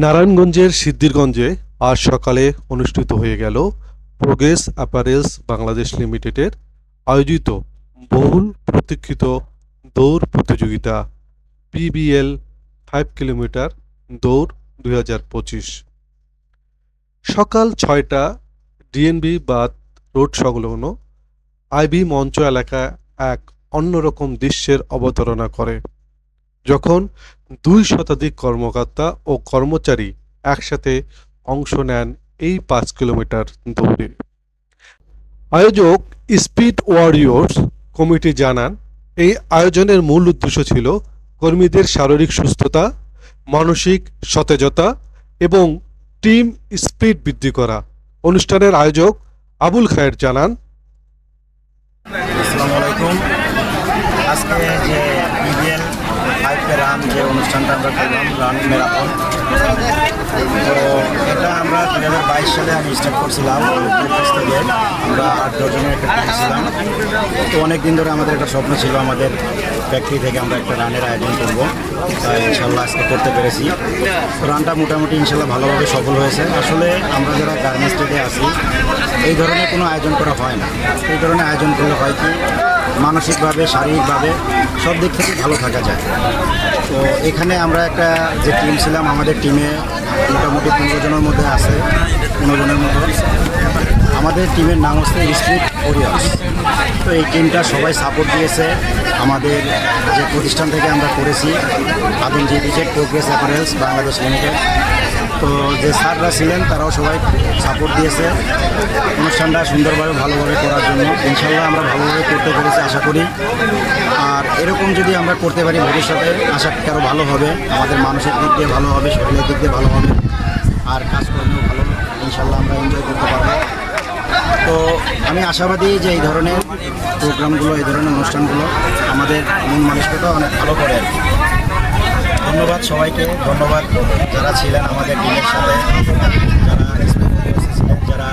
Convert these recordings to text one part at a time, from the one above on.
নারায়ণগঞ্জের সিদ্ধিরগঞ্জে আজ সকালে অনুষ্ঠিত হয়ে গেল প্রোগ্রেস অ্যাপারেলস বাংলাদেশ লিমিটেডের আয়োজিত বহুল প্রতীক্ষিত দৌড় প্রতিযোগিতা, পিবিএল ফাইভ কিলোমিটার দৌড় দুই হাজার পঁচিশ। সকাল ছয়টা ডিএনবি বাদ রোড সংলগ্ন আইবি মঞ্চ এলাকা এক অন্যরকম দৃশ্যের অবতারণা করে। যখন দুই শতাধিক কর্মকর্তা ও কর্মচারী একসাথে অংশ নেন এই পাঁচ কিলোমিটার দৌড়ে। আয়োজক স্পিড ওয়ারিয়র্স কমিটি জানান, এই আয়োজনের মূল উদ্দেশ্য ছিল কর্মীদের শারীরিক সুস্থতা, মানসিক সতেজতা এবং টিম স্পিড বৃদ্ধি করা। অনুষ্ঠানের আয়োজক আবুল খায়ের জানান আজকে যে বিবিএল ফাইভে রান যে অনুষ্ঠানটা আমরা করলাম, রান ম্যারাথন তো এটা আমরা দু হাজার বাইশ সালে আমি স্টার্ট করছিলাম থেকে। আমরা আট দশজনের একটা টিম ছিলাম। তো অনেক দিন ধরে আমাদের একটা স্বপ্ন ছিল, আমাদের ফ্যাক্টরি থেকে আমরা একটা রানের আয়োজন করব। ইনশাল্লাহ আজকে করতে পেরেছি। রানটা মোটামুটি ইনশাল্লাহ ভালোভাবে সফল হয়েছে। আসলে আমরা যারা গার্মেন্টস ট্রেডে আছি, এই ধরনের কোনো আয়োজন করা হয় না। এই ধরনের আয়োজন করলে হয় কি মানসিকভাবে, শারীরিকভাবে সব দিক থেকে ভালো থাকা যায়। তো এখানে আমরা একটা যে টিম ছিলাম, আমাদের টিমে মোটামুটি পনেরো জনের মধ্যে আছে, পনেরো জনের মতো আমাদের টিমের নাম হচ্ছে স্পিড ওরিয়ার্স তো এই টিমটা সবাই সাপোর্ট দিয়েছে। আমাদের যে প্রতিষ্ঠান থেকে আমরা করেছি আদিম জিপিজেড প্রোগ্রেস অ্যাপারেলস বাংলাদেশ লিমিটেড তো যে স্যাররা ছিলেন, তারাও সবাই সাপোর্ট দিয়েছে। অনুষ্ঠানটা সুন্দরভাবে, ভালোভাবে করার জন্য। ইনশাল্লাহ আমরা ভালোভাবে করতে পেরেছি, আশা করি। আর এরকম যদি আমরা করতে পারি ভবিষ্যতে, আশা আরও ভালো হবে। আমাদের মানসিক দিক দিয়ে ভালো হবে, শরীরের দিক দিয়ে ভালো হবে। আর কাজকর্মেও ভালো ইনশাল্লাহ আমরা এনজয় করতে পারব। তো আমি আশাবাদী যে এই ধরনের প্রোগ্রামগুলো এই ধরনের অনুষ্ঠানগুলো আমাদের মন মানসিকতা অনেক ভালো করে আর কি। ধন্যবাদ সবাইকে, ধন্যবাদ যারা ছিলেন আমাদের টিমের সাথে, যারা ছিলেন যারা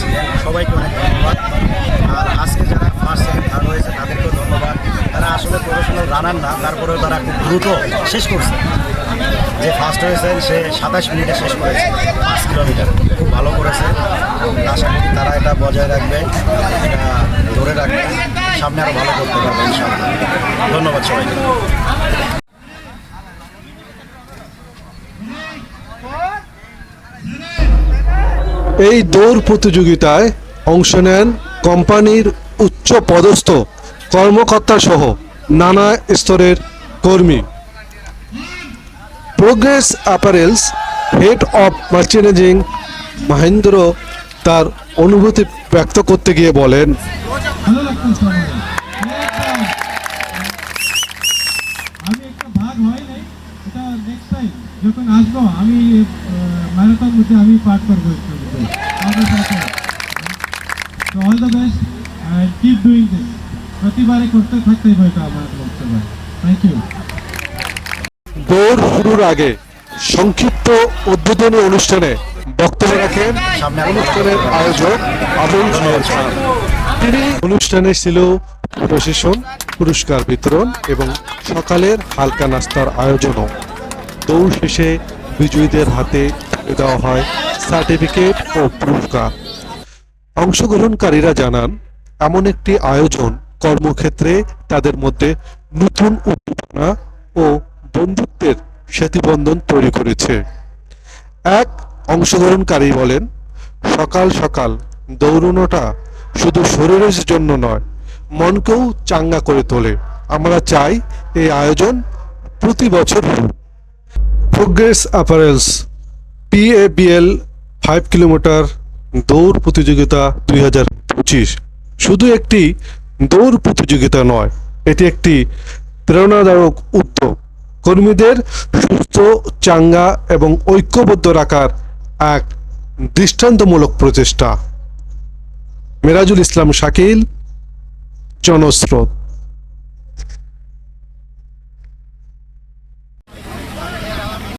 ছিলেন সবাইকে অনেক ধন্যবাদ। আর আজকে যারা ফার্স্ট সেকেন্ড থার্ড হয়েছে, তাদেরকেও ধন্যবাদ। তারা আসলে প্রফেশনাল রানার না, তারপরেও তারা খুব দ্রুত শেষ করছে। যে ফার্স্ট হয়েছেন সে সাতাশ মিনিটে শেষ করেছে। পাঁচ কিলোমিটার খুব ভালো করেছে। আশা করি তারা এটা বজায় রাখবে, এটা ধরে রাখবে। সামনে আরও ভালো করতে পারবে, ইনশাআল্লাহ। ধন্যবাদ সবাইকে। এই দৌড় প্রতিযোগিতায় অংশ নেন কোম্পানির উচ্চ পদস্থ কর্মকর্তা সহ নানা স্তরের কর্মী। Progress apparels head of merchandising Mahendra তার অনুভূতি ব্যক্ত করতে গিয়ে বলেন যখন আসব, আমি ম্যারাথন আমি পার্ট করব তো all the best keep doing this প্রতিবারে করতে হবে আমার বক্তব্য। থ্যাংক ইউ দৌড় শুরুর আগে সংক্ষিপ্ত উদ্বোধনী অনুষ্ঠানে বক্তব্য রাখেন অনুষ্ঠানের আয়োজক আবুল খান। অনুষ্ঠানে ছিল প্রশাসন, পুরস্কার বিতরণ এবং সকালের হালকা নাস্তার আয়োজনও। দৌড় শেষে বিজয়ীদের হাতে দেওয়া হয় সার্টিফিকেট ও পুরস্কার। অংশগ্রহণকারীরা জানান, এমন একটি আয়োজন কর্মক্ষেত্রে তাদের মধ্যে নতুন উদ্দীপনা ও বন্ধুত্বের সেতুবন্ধন তৈরি করেছে। এক, অংশগ্রহণকারী বলেন, সকাল সকাল দৌড়ানোটা শুধু শরীরের জন্য নয়, মনকেও চাঙ্গা করে তোলে। আমরা চাই এই আয়োজন প্রতি বছর হোক। Progress apparels PABL five kilometre দৌড় প্রতিযোগিতা দুই হাজার পঁচিশ। শুধু একটি দৌড় প্রতিযোগিতা নয়, এটি একটি প্রেরণাদায়ক উদ্যোগ। কর্মীদের সুস্থ, চাঙ্গা এবং ঐক্যবদ্ধ রাখার এক দৃষ্টান্তমূলক প্রচেষ্টা। মেরাজুল ইসলাম শাকিল, জনস্রোত।